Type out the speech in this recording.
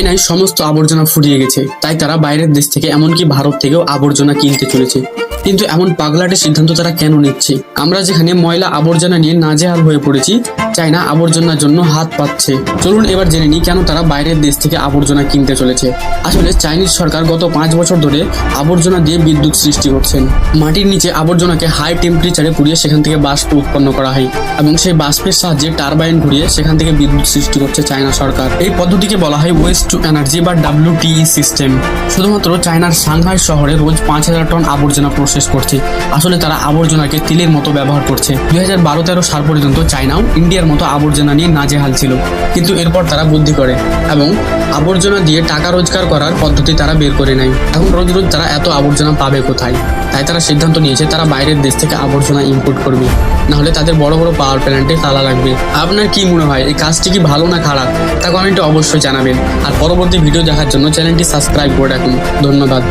চায়নায় সমস্ত আবর্জনা ফুরিয়ে গেছে। তাই তারা বাইরের দেশ থেকে, এমনকি ভারত থেকেও আবর্জনা কিনতে চলেছে। কিন্তু এমন পাগলাটে সিদ্ধান্ত তারা কেন নিচ্ছে? আমরা যেখানে ময়লা আবর্জনা নিয়ে নাজেহাল হয়ে পড়েছি চায়না আবর্জনার জন্য হাত পাচ্ছে চলুন এবার জেনে নিই কেন তারা বাইরের দেশ থেকে আবর্জনা কিনতে চলেছে। আসলে চাইনিজ সরকার গত পাঁচ বছর ধরে আবর্জনা দিয়ে বিদ্যুৎ সৃষ্টি করছেন। মাটির নিচে আবর্জনাকে হাই টেম্পারেচারে পুড়িয়ে সেখান থেকে বাষ্প উৎপন্ন করা হয় এবং সেই বাষ্পের সাহায্যে টারবাইন ঘুরিয়ে সেখান থেকে বিদ্যুৎ সৃষ্টি করছে চায়না সরকার। এই পদ্ধতিকে বলা হয় ওয়েস্ট টু এনার্জি বা ডাব্লিউটিই সিস্টেম শুধুমাত্র চায়নার সাংহাই শহরে রোজ পাঁচ হাজার টন আবর্জনা প্রসেস করছে। আসলে তারা আবর্জনাকে তিলের মতো ব্যবহার করছে। দুই হাজার বারো তেরো সাল পর্যন্ত চায়নাও ইন্ডিয়ার মতো আবর্জনা নিয়ে নাজেহাল ছিল। কিন্তু এরপর তারা বুদ্ধি করে এবং আবর্জনা দিয়ে টাকা রোজগার করার পদ্ধতি তারা বের করে নেয়। এখন রোজ রোজ তারা এত আবর্জনা পাবে কোথায়? তাই তারা সিদ্ধান্ত নিয়েছে তারা বাইরের দেশ থেকে আবর্জনা ইম্পোর্ট করবে। নাহলে তাদের বড় বড় পাওয়ার প্ল্যান্টে তালা লাগবে। আপনার কি মনে হয়, এই কাজটি কি ভালো না খারাপ? তা কমেন্টে অবশ্যই জানাবেন। আর পরবর্তী ভিডিও দেখার জন্য চ্যানেলটি সাবস্ক্রাইব করে রাখুন। ধন্যবাদ।